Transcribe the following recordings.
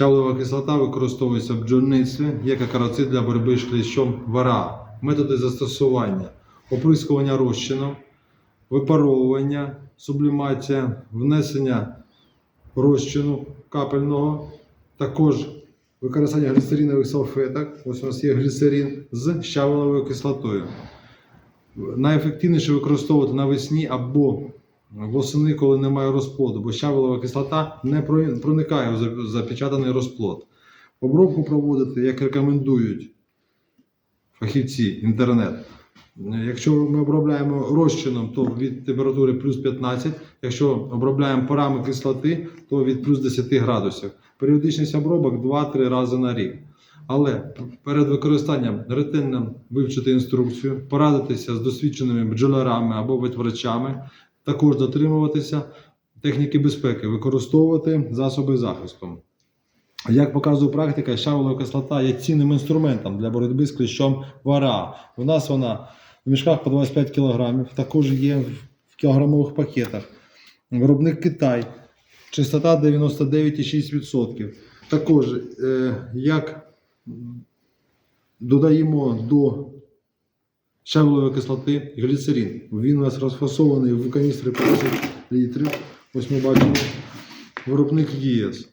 Щавлова кислота використовується в бджільництві як акароцид для боротьби з кліщом вара. Методи застосування: оприскування розчином, випаровування, сублімація, внесення розчину капельного, також використання гліцеринових салфеток. Ось у нас є гліцерин з щавеловою кислотою. Найефективніше використовувати навесні або восени, коли немає розплоду, бо щавелова кислота не проникає в запечатаний розплод. Обробку проводити, як рекомендують фахівці інтернет. Якщо ми обробляємо розчином, то від температури плюс 15, якщо обробляємо парами кислоти, то від плюс 10 градусів. Періодичність обробок 2-3 рази на рік. Але перед використанням ретельно вивчити інструкцію, порадитися з досвідченими бджолярами або ветврачами, також дотримуватися техніки безпеки, використовувати засоби захисту. Як показує практика, щавелова кислота є цінним інструментом для боротьби з кліщом вара. У нас вона в мішках по 25 кг, також є в кілограмових пакетах. Виробник Китай, чистота 99,6%. Також, е, як додаємо до щавелової кислоти гліцерин. Він у нас розфасований в каністри по 10 літрів. Ось ми бачимо. Виробник ЄС.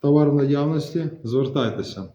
Товар в наявності, звертайтеся.